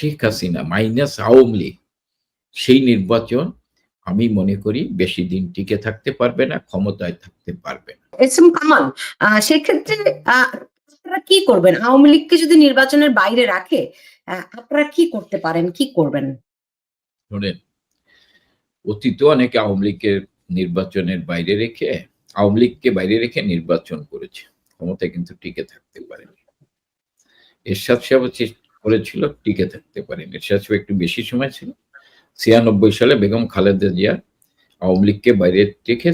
Sheikh Hasina minus Awami League সেই নির্বাচন আমি মনে করি বেশি দিন টিকে থাকতে পারবে না ক্ষমতায় থাকতে পারবে না। কামাল সেক্ষেত্রে আপনারা কি করবেন? আওয়ামী লীগকে যদি নির্বাচনের বাইরে রাখে আপনারা কি করতে পারেন? কি করবেন? শোনেন অতীত অনেকে আওয়ামী লীগের নির্বাচনের বাইরে রেখে আওয়ামী লীগকে বাইরে রেখে নির্বাচন করেছে। ক্ষমতায় কিন্তু টিকে থাকতে পারেনি। এরশাদ সাহেব করেছিল, টিকে থাকতে পারেনি। সাহেব একটু বেশি সময় ছিল। ছিয়ানব্বই সালে বেগম খালেদা জিয়া আওয়ামী লীগকে বাইরে রেখে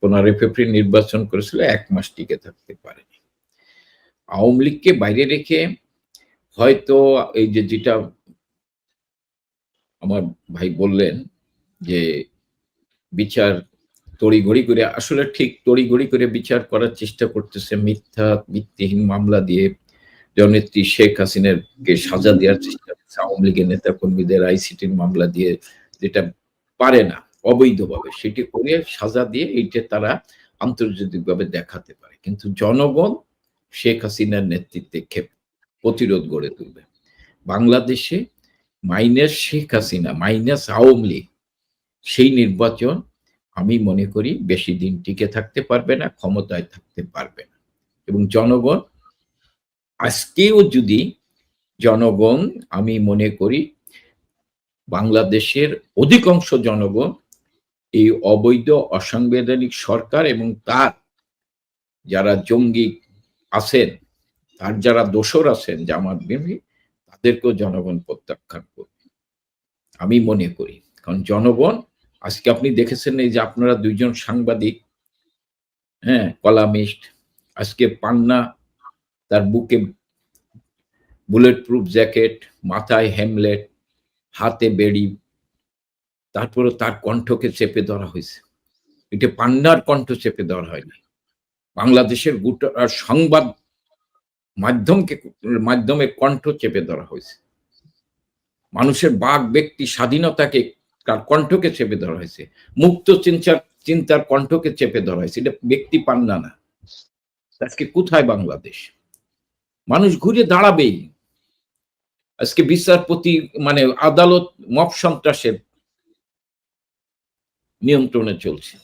পনেরোই ফেব্রুয়ারি নির্বাচন করেছিল, এক মাস টিকে থাকতে পারেনি। আওয়ামী লীগকে বাইরে রেখে হয়তো এই যে যেটা আমার ভাই বললেন যে বিচার তড়িঘড়ি করে, আসলে ঠিক তড়িঘড়ি করে বিচার করার চেষ্টা করতেছে মিথ্যা ভিত্তিহীন মামলা দিয়ে জননেত্রী শেখ হাসিনার কে সাজা দেওয়ার চেষ্টা করছে আওয়ামী লীগের নেতা কর্মীদের আইসিটির মামলা দিয়ে, যেটা পারে না, অবৈধভাবে, সেটি করে সাজা দিয়ে এইটা তারা আন্তর্জাতিকভাবে দেখাতে পারে। কিন্তু জনগণ শেখ হাসিনার নেতৃত্বে ক্ষেপ, প্রতিরোধ গড়ে তুলবে। বাংলাদেশে মাইনাস শেখ হাসিনা, মাইনাস আওয়ামী লীগ, সেই নির্বাচন আমি মনে করি বেশি দিন টিকে থাকতে পারবে না, ক্ষমতায় থাকতে পারবে না। এবং জনগণ আজকেও যদি জনগণ, আমি মনে করি, বাংলাদেশের অধিকাংশ জনগণ এই অবৈধ, অসাংবিধানিক সরকার এবং তার যারা জঙ্গি আছেন, তার যারা দোসর আছেন, জামাত বিরোধী, তাদেরকেও জনগণ প্রত্যাখ্যান করবে। আমি মনে করি, কারণ জনগণ, আজকে আপনি দেখেছেন এই যে আপনারা দুইজন সাংবাদিক হ্যাঁ কলামিস্ট, আজকে পান্না তার বুকে বুলেট প্রুফ জ্যাকেট মাথায় হেমলেট হাতে বেড়ি তারপরে তার কণ্ঠকে চেপে ধরা হয়েছে। এটা পান্নার কণ্ঠ চেপে ধরা হয়নি। বাংলাদেশের গোটা সংবাদ মাধ্যমকে, মাধ্যমে কণ্ঠ চেপে ধরা হয়েছে। মানুষের বাক ব্যক্তি স্বাধীনতাকে, তার কণ্ঠকে চেপে ধরা হয়েছে। মুক্ত চিন্তার চিন্তার কণ্ঠকে চেপে ধরা হয়েছে। এটা ব্যক্তি পান্না না। আজকে কোথায় বাংলাদেশ? মানুষ ঘুরে দাঁড়াবেই। আজকে বিচারপতি মানে আদালত মব সন্ত্রাসের নিয়ন্ত্রণে চলছে।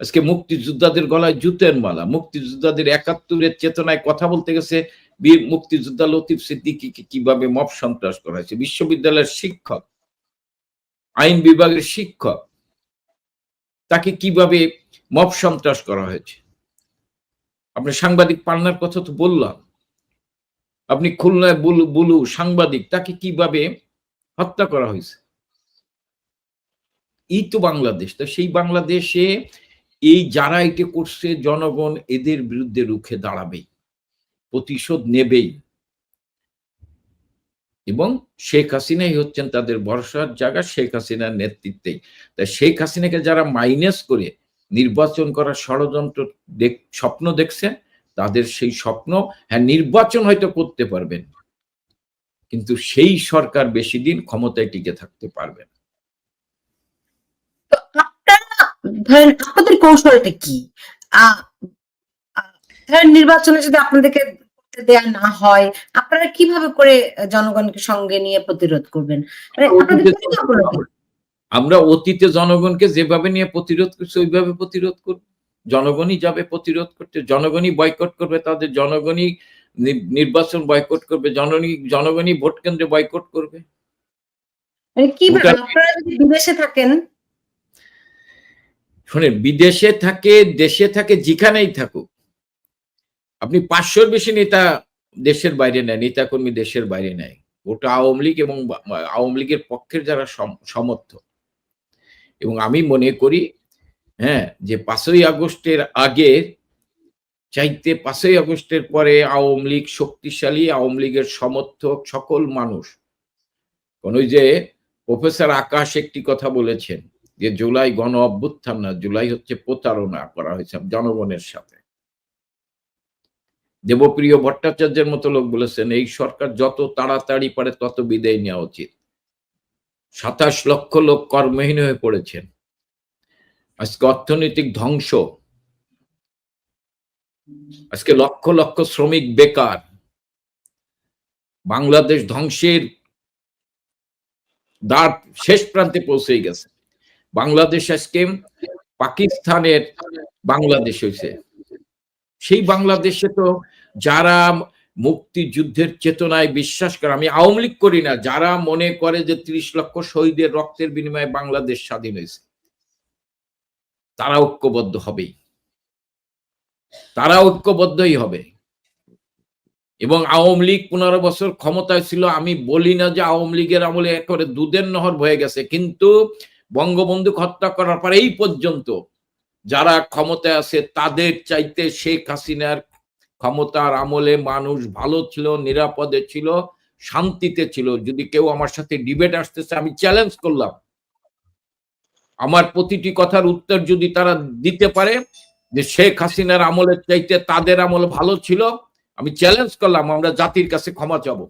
আজকে মুক্তিযোদ্ধাদের গলায় জুতের মালা, মুক্তিযোদ্ধাদের একাত্তরের চেতনায় কথা বলতে গেছে মুক্তিযোদ্ধা লতিফ সিদ্দিকিকে কীভাবে মব সন্ত্রাস করা হয়েছে। বিশ্ববিদ্যালয়ের শিক্ষক, আইন বিভাগের শিক্ষক, তাকে কীভাবে মব সন্ত্রাস করা হয়েছে? আপনি সাংবাদিক পান্নার কথা তো বললাম। আপনি খুলনায় বুলু বুলু সাংবাদিক, তাকে কীভাবে হত্যা করা হয়েছে? এই তো বাংলাদেশ। তো সেই বাংলাদেশে এই যারা এটি করছে, জনগণ এদের বিরুদ্ধে রুখে দাঁড়াবেই, প্রতিশোধ নেবেই। এবং শেখ হাসিনাই হচ্ছেন তাদের ভরসার জায়গা, শেখ হাসিনার নেতৃত্বেই তাই শেখ হাসিনাকে যারা মাইনাস করে নির্বাচন করার ষড়যন্ত্র স্বপ্ন দেখছেন তাদের সেই স্বপ্ন হ্যাঁ নির্বাচন হয়তো করতে পারবেন। কিন্তু সেই সরকার বেশি দিন ক্ষমতায় টিকে থাকতে পারবে না। ধরেন আপনাদের কৌশলটা কি? ধরেন নির্বাচনে যদি আপনাদেরকে দেয়া না হয় আপনারা কীভাবে করে জনগণকে সঙ্গে নিয়ে প্রতিরোধ করবেন? মানে? আমরা অতীতে জনগণকে যেভাবে নিয়ে প্রতিরোধ করছি ওইভাবে প্রতিরোধ করব। জনগণই যাবে প্রতিরোধ করতে জনগণই বয়কট করবে তাদের জনগণই নির্বাচন বয়কট করবে জনগণই জনগণই ভোট কেন্দ্রে বয়কট করবে। আপনারা যদি বিদেশে থাকেন? শোনেন বিদেশে থাকে দেশে থাকে যেখানেই থাকুক। আপনি পাঁচশোর বেশি নেতা দেশের বাইরে নেয় নেতা কর্মী দেশের বাইরে নেয়। ওটা আওয়ামী লীগ এবং আওয়ামী লীগের পক্ষের যারা সম- সমর্থক। এবং আমি মনে করি হ্যাঁ যে পাঁচই আগস্টের আগে চাইতে পাঁচই আগস্টের পরে আওয়ামী লীগ শক্তিশালী, আওয়ামী লীগের সমর্থক সকল মানুষ। কোন যে প্রফেসর আকাশ একটি কথা বলেছেন যে জুলাই গণ অভ্যুত্থান না, জুলাই হচ্ছে প্রতারণা করা হয়েছে জনগণের সাথে। দেবপ্রিয় ভট্টাচার্যের মতো লোক বলেছেন, এই সরকার যত তাড়াতাড়ি পারে তত বিদায় নেওয়া উচিত। সাতাশ লক্ষ লোক কর্মহীন হয়ে পড়েছেন। আজকে অর্থনৈতিক ধ্বংস। আজকে লক্ষ লক্ষ শ্রমিক বেকার। বাংলাদেশ ধ্বংসের দ্বার শেষ প্রান্তে পৌঁছে গেছে। বাংলাদেশ আজকে পাকিস্তানের বাংলাদেশ হয়েছে সেই বাংলাদেশে তো যারা মুক্তিযুদ্ধের চেতনায় বিশ্বাস করে, আমি আওয়ামী লীগ করি না, যারা মনে করে যে ত্রিশ লক্ষ শহীদের রক্তের বিনিময়ে বাংলাদেশ স্বাধীন হয়েছে তারা ঐক্যবদ্ধ হবেই। তারা ঐক্যবদ্ধই হবে। এবং আওয়ামী লীগ পনেরো বছর ক্ষমতায় ছিল, আমি বলি না যে আওয়ামী লীগের আমলে একেবারে দুধের নহর হয়ে গেছে, কিন্তু বঙ্গবন্ধু হত্যা করার পর এই পর্যন্ত যারা ক্ষমতায় আছে, তাদের চাইতে শেখ হাসিনার ক্ষমতার আমলে মানুষ ভালো ছিল, নিরাপদে ছিল, শান্তিতে ছিল। যদি কেউ আমার সাথে ডিবেট আসতেছে, আমি চ্যালেঞ্জ করলাম। আমার প্রতিটি কথার উত্তর যদি তারা দিতে পারে যে শেখ হাসিনার আমলের চাইতে তাদের আমল ভালো ছিল, আমি চ্যালেঞ্জ করলাম, আমরা জাতির কাছে ক্ষমা চাবো।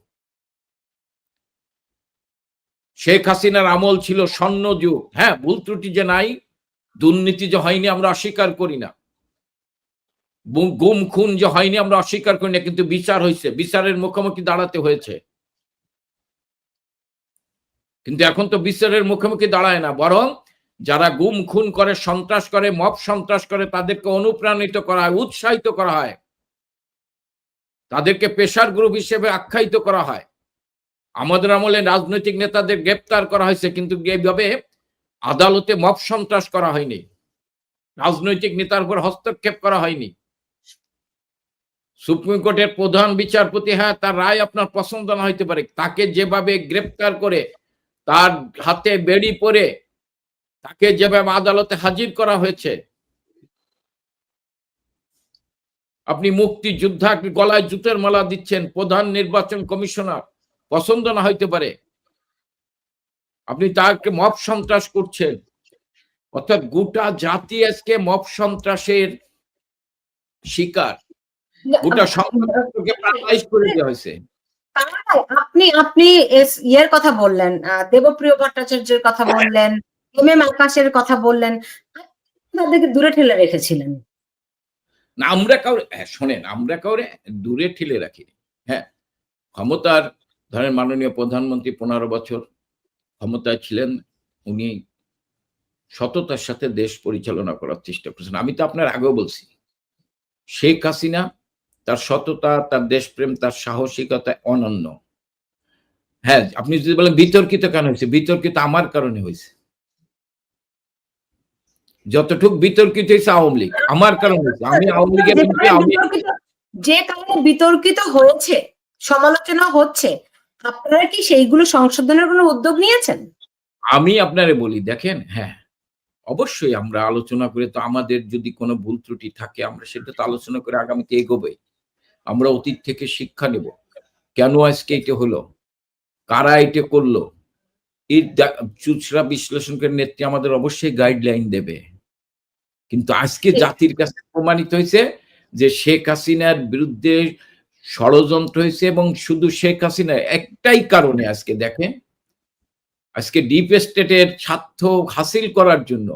শেখ হাসিনার আমল ছিল স্বর্ণ যুগ। হ্যাঁ ভুল ত্রুটি যে নাই, দুর্নীতি যে হয়নি আমরা অস্বীকার করি না। গুম, খুন যে হয়নি আমরা অস্বীকার করি না, কিন্তু বিচার হয়েছে বিচারের মুখোমুখি দাঁড়াতে হয়েছে। কিন্তু এখন তো বিচারের মুখোমুখি দাঁড়ায় না, বরং যারা গুম, খুন করে, সন্ত্রাস করে, মব সন্ত্রাস করে, তাদেরকে অনুপ্রাণিত করা হয়, উৎসাহিত করা হয়। তাদেরকে পেশার গ্রুপ হিসেবে আখ্যায়িত করা হয়। আমাদের আমলে রাজনৈতিক নেতাদের গ্রেপ্তার করা হয়েছে, কিন্তু এইভাবে আদালতে মব সন্ত্রাস করা হয়নি। রাজনৈতিক নেতার উপর হস্তক্ষেপ করা হয়নি। সুপ্রিম কোর্টের প্রধান বিচারপতি হ্যাঁ তার রায় আপনার পছন্দ না হইতে পারে। তাকে যেভাবে গ্রেপ্তার করে তার হাতে বেড়ি পরে তাকে যেভাবে আদালতে হাজির করা হয়েছে আপনি মুক্তি যোদ্ধা গলায় জুতের মালা দিচ্ছেন প্রধান নির্বাচন কমিশনার পছন্দ না হইতে পারে। আপনি তাকে মব সন্ত্রাস করছেন অর্থাৎ গোটা জাতি আজকে মব সন্ত্রাসের শিকার। গোটা প্রাণাইজ করে দেওয়া হয়েছে। আপনি আপনি ইয়ের কথা বললেন দেবপ্রিয় ভট্টাচার্যের কথা বললেন এম এম আকাশের কথা বললেন, তাদেরকে দূরে ঠেলে রেখেছিলেন। না, আমরা কাউরে হ্যাঁ শোনেন, আমরা কাউরে দূরে ঠেলে হ্যাঁ ক্ষমতার, ধরেন মাননীয় প্রধানমন্ত্রী পনেরো বছর ক্ষমতায় ছিলেন, উনি সততার সাথে দেশ পরিচালনা করার চেষ্টা করেছেন। আমি তো আপনার আগেও বলছি, শেখ হাসিনা তার সততা, তার দেশপ্রেম, তার সাহসিকতা অনন্য। হ্যাঁ আপনি যদি বলেন বিতর্কিত কেন হয়েছে? বিতর্কিত আমার কারণে হয়েছে। যতটুক বিতর্কিত হয়েছে আওয়ামী লীগ। আমার কারণে হয়েছে আমি আওয়ামী লীগের যে কারণে বিতর্কিত- হয়েছে সমালোচনা হচ্ছে আপনারা কি সেইগুলো সংশোধনের কোনো উদ্যোগ নিয়েছেন? আমি আপনারে বলি দেখেন হ্যাঁ অবশ্যই আমরা আলোচনা করে তো আমাদের যদি কোনো ভুল ত্রুটি থাকে আমরা সেটা তো আলোচনা করে আগামীতে এগোবে আমরা অতীত থেকে শিক্ষা নেব। কেন আজকে এটা হলো? কারা এটা করল? এর চুচরা বিশ্লেষণ করে নেত্রী আমাদের অবশ্যই গাইডলাইন দেবে। কিন্তু আজকে জাতির কাছে প্রমাণিত হয়েছে যে শেখ হাসিনার বিরুদ্ধে ষড়যন্ত্র হয়েছে এবং শুধু শেখ হাসিনা একটাই কারণে আজকে দেখে আজকে ডিপ স্টেটের স্বার্থ হাসিল করার জন্য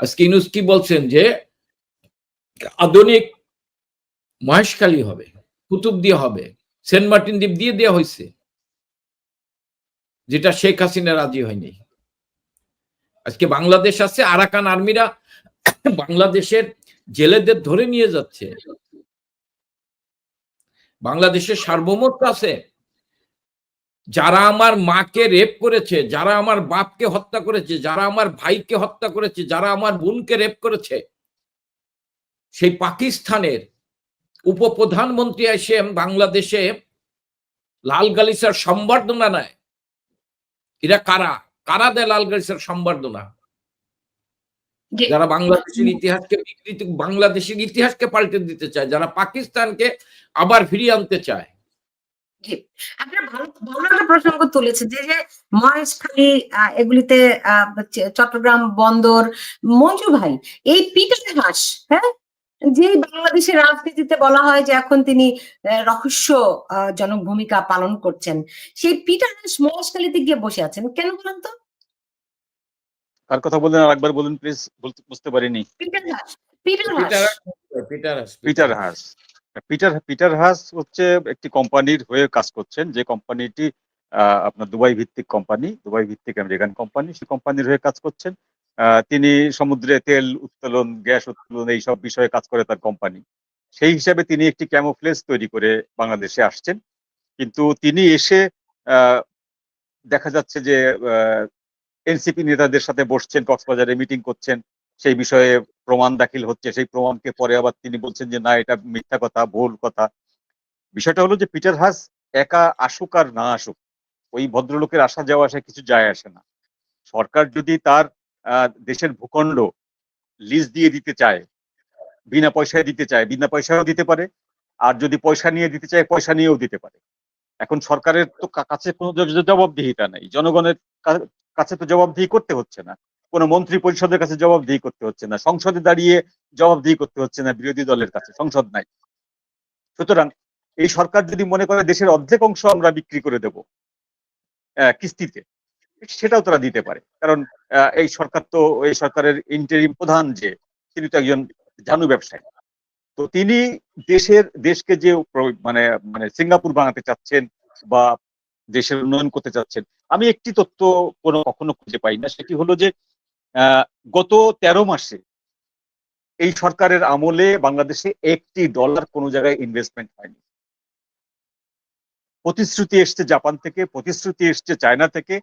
আজকে ইনুস কি বলছেন যে আধুনিক মহেশখালী হবে কুতুব দিয়ে হবে সেন্ট মার্টিন দ্বীপ দিয়ে দেওয়া হয়েছে যেটা শেখ হাসিনা রাজি হয়নি। আজকে বাংলাদেশ আছে আরাকান আর্মিরা বাংলাদেশের জেলেদের ধরে নিয়ে যাচ্ছে। বাংলাদেশের সার্বভৌমত্ব আছে। যারা আমার মাকে রেপ করেছে, যারা আমার বাপকে হত্যা করেছে, যারা আমার ভাইকে হত্যা করেছে, যারা আমার বোনকে রেপ করেছে, সেই পাকিস্তানের উপপ্রধানমন্ত্রী এসে বাংলাদেশে লাল গালিসার সম্বর্ধনা নেয়। এরা কারা? কারা দেয় লাল গালিসার সম্বর্ধনা? যারা বাংলাদেশের ইতিহাসকে বিকৃতি বাংলাদেশের ইতিহাসকে পাল্টে দিতে চায় যারা পাকিস্তানকে আবার ফিরিয়ে আনতে চায়। আপনার ভালো ভালো একটা প্রসঙ্গ তুলেছে যে যে মহেশখালী এগুলিতে চট্টগ্রাম বন্দর মঞ্জু ভাই এই পিটার হাস হ্যাঁ? যে বাংলাদেশের রাজনীতিতে বলা হয় যে এখন তিনি রহস্য জনক ভূমিকা পালন করছেন। সেই পিটার হাস মহেশখালীতে গিয়ে বসে আছেন কেন বলেন তো? কার কথা বললেন? আর একবার বলুন প্লিজ বুঝতে পারিনি। Peter Haas Peter Peter Haas Peter Peter Haas Peter Peter Haas হচ্ছে একটি কোম্পানির হয়ে কাজ করছেন। যে কোম্পানিটি আহ, আপনার দুবাই ভিত্তিক কোম্পানি দুবাই ভিত্তিক আমেরিকান কোম্পানি সেই কোম্পানির হয়ে কাজ করছেন। আহ, তিনি সমুদ্রে তেল উত্তোলন গ্যাস উত্তোলন এই সব বিষয়ে কাজ করে তার কোম্পানি। সেই হিসাবে তিনি একটি ক্যামোফ্লেজ তৈরি করে বাংলাদেশে আসছেন। কিন্তু তিনি এসে আহ, দেখা যাচ্ছে যে এনসিপি নেতাদের সাথে বসছেন, কক্সবাজারে মিটিং করছেন, সেই বিষয়ে প্রমাণ দাখিল হচ্ছে, সেই প্রমাণকে পরে আবার তিনি বলছেন যে, না, এটা মিথ্যা কথা, ভুল কথা। বিষয়টা হলো যে, পিটার হাস একা আসুক আর না আসুক, ওই ভদ্রলোকের আসা যাওয়া আসা কিছু যায় আসে না। সরকার যদি তার দেশের ভূখণ্ড লিজ দিয়ে দিতে চায়, বিনা পয়সায় দিতে চায়, বিনা পয়সায়ও দিতে পারে, আর যদি পয়সা নিয়ে দিতে চায়, পয়সা নিয়েও দিতে পারে। এখন সরকারের তো কাছে কোনো জবাবদিহিতা নাই, জনগণের কাছে তো জবাবদিহি করতে হচ্ছে না। কোনো মন্ত্রী পরিষদের কাছে জবাবদিহি করতে হচ্ছে না। সংসদে দাঁড়িয়ে জবাবদিহি করতে হচ্ছে না বিরোধী দলের কাছে। সংসদ নাই। সুতরাং এই সরকার যদি মনে করে দেশের অর্ধেক অংশ আমরা বিক্রি করে দেব কিস্তিতে, সেটাও তারা দিতে পারে। কারণ এই সরকার তো, এই সরকারের ইন্টারিম প্রধান যে, তিনি তো একজন জানু ব্যবসায়ী। তো তিনি দেশের, দেশকে যে মানে মানে সিঙ্গাপুর বানাতে চাচ্ছেন বা দেশের উন্নয়ন করতে চাচ্ছেন আমি একটি তথ্য কোনো কখনো খুঁজে পাই না, সেটি হলো যে গত তেরো মাসে এই সরকারের আমলে বাংলাদেশে একটি ডলার কোনো জায়গায় ইনভেস্টমেন্ট হয়নি। প্রতিশ্রুতি এসছে জাপান থেকে, প্রতিশ্রুতি এসছে চায়না থেকে,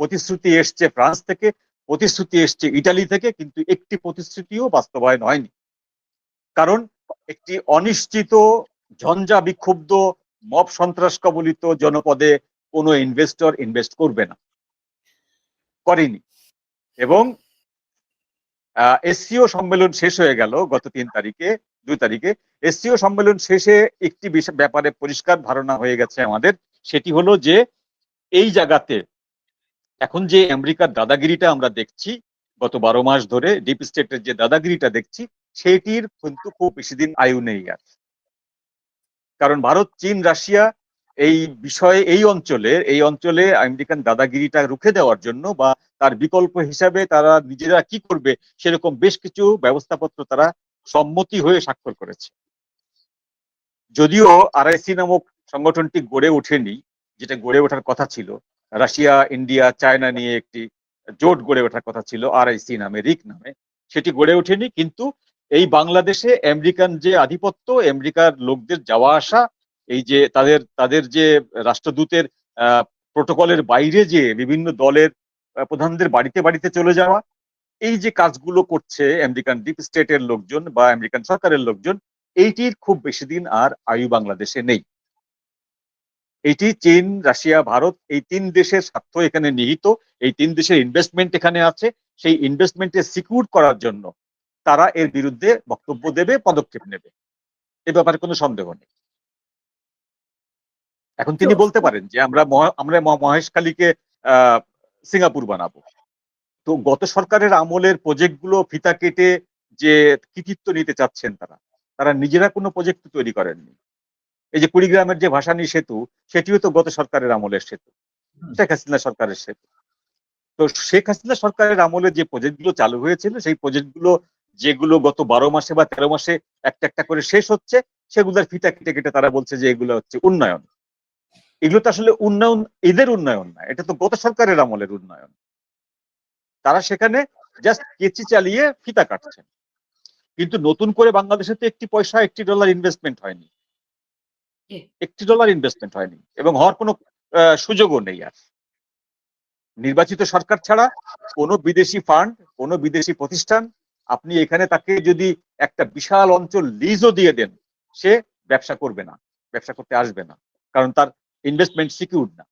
প্রতিশ্রুতি এসছে ফ্রান্স থেকে, প্রতিশ্রুতি এসছে ইটালি থেকে, কিন্তু একটি প্রতিশ্রুতিও বাস্তবায়ন হয়নি। কারণ একটি অনিশ্চিত, ঝঞ্ঝা বিক্ষুব্ধ, মব সন্ত্রাস কবলিত জনপদে কোনো ইনভেস্টর ইনভেস্ট করবে না। করেনি। এবং এসসিও সম্মেলন শেষ হয়ে গেল গত তিন তারিখে, দুই তারিখে। এসসিও সম্মেলন শেষে একটি ব্যাপারে পরিষ্কার ধারণা হয়ে গেছে আমাদের। সেটি হলো যে, এই জায়গাতে এখন যে আমেরিকার দাদাগিরিটা আমরা দেখছি, গত বারো মাস ধরে ডিপ স্টেটের যে দাদাগিরিটা দেখছি, সেটির কিন্তু খুব বেশি দিন আয়ু নেই আর। কারণ ভারত, চীন, রাশিয়া এই বিষয়ে, এই অঞ্চলে এই অঞ্চলে আমেরিকান দাদাগিরিটা রুখে দেওয়ার জন্য বা তার বিকল্প হিসাবে তারা নিজেরা কি করবে, সেরকম বেশ কিছু ব্যবস্থাপত্র তারা সম্মতি হয়ে স্বাক্ষর করেছে। যদিও আরআইসি নামক সংগঠনটি গড়ে ওঠেনি, যেটা গড়ে ওঠার কথা ছিল। রাশিয়া, ইন্ডিয়া, চায়না নিয়ে একটি জোট গড়ে ওঠার কথা ছিল, আরআইসি নামে, রিক নামে। সেটি গড়ে ওঠেনি, কিন্তু এই বাংলাদেশে আমেরিকান যে আধিপত্য, আমেরিকার লোকদের যাওয়া আসা এই যে তাদের তাদের যে রাষ্ট্রদূতের প্রোটোকলের বাইরে যে বিভিন্ন দলের প্রধানদের বাড়িতে বাড়িতে চলে যাওয়া, এই যে কাজগুলো করছে আমেরিকান ডিপ স্টেটের লোকজন বা আমেরিকান সরকারের লোকজন, এইটির খুব বেশি দিন আর আয়ু বাংলাদেশে নেই। এটি চীন, রাশিয়া, ভারত, এই তিন দেশের স্বার্থ এখানে নিহিত, এই তিন দেশের ইনভেস্টমেন্ট এখানে আছে, সেই ইনভেস্টমেন্টে সিকিউর করার জন্য তারা এর বিরুদ্ধে বক্তব্য দেবে, পদক্ষেপ নেবে। এ ব্যাপারে কোনো সন্দেহ নেই। এখন তিনি বলতে পারেন যে আমরা আমরা মহেশখালীকে আহ সিঙ্গাপুর বানাবো। তো গত সরকারের আমলের প্রজেক্টগুলো ফিতা কেটে যে কৃতিত্ব নিতে চাচ্ছেন তারা তারা নিজেরা কোনো প্রজেক্ট তৈরি করেননি। এই যে কুড়িগ্রামের যে ভাসানী সেতু সেটিও তো গত সরকারের আমলের সেতু শেখ হাসিনা সরকারের সেতু। তো শেখ হাসিনা সরকারের আমলে যে প্রজেক্টগুলো চালু হয়েছিল সেই প্রজেক্টগুলো যেগুলো গত বারো মাসে বা তেরো মাসে একটা একটা করে শেষ হচ্ছে সেগুলোর ফিতা কেটে কেটে তারা বলছে যে এগুলো হচ্ছে উন্নয়ন। এগুলো তো আসলে উন্নয়ন এদের উন্নয়ন না এটা তো গত সরকারের আমলের উন্নয়ন। তারা সেখানে জাস্ট কেচি চালিয়ে ফিতা কাটছেন কিন্তু নতুন করে বাংলাদেশে তো একটি পয়সা একটি ডলার ইনভেস্টমেন্ট হয়নি। একটি ডলার ইনভেস্টমেন্ট হয়নি এবং হওয়ার কোনো সুযোগও নেই আর। নির্বাচিত সরকার ছাড়া কোনো বিদেশি ফান্ড কোনো বিদেশি প্রতিষ্ঠান আপনি এখানে তাকে যদি একটা বিশাল অঞ্চল লিজও দিয়ে দেন সে ব্যবসা করবে না ব্যবসা করতে আসবে না। কারণ তার ইনভেস্টমেন্ট সিকিউর না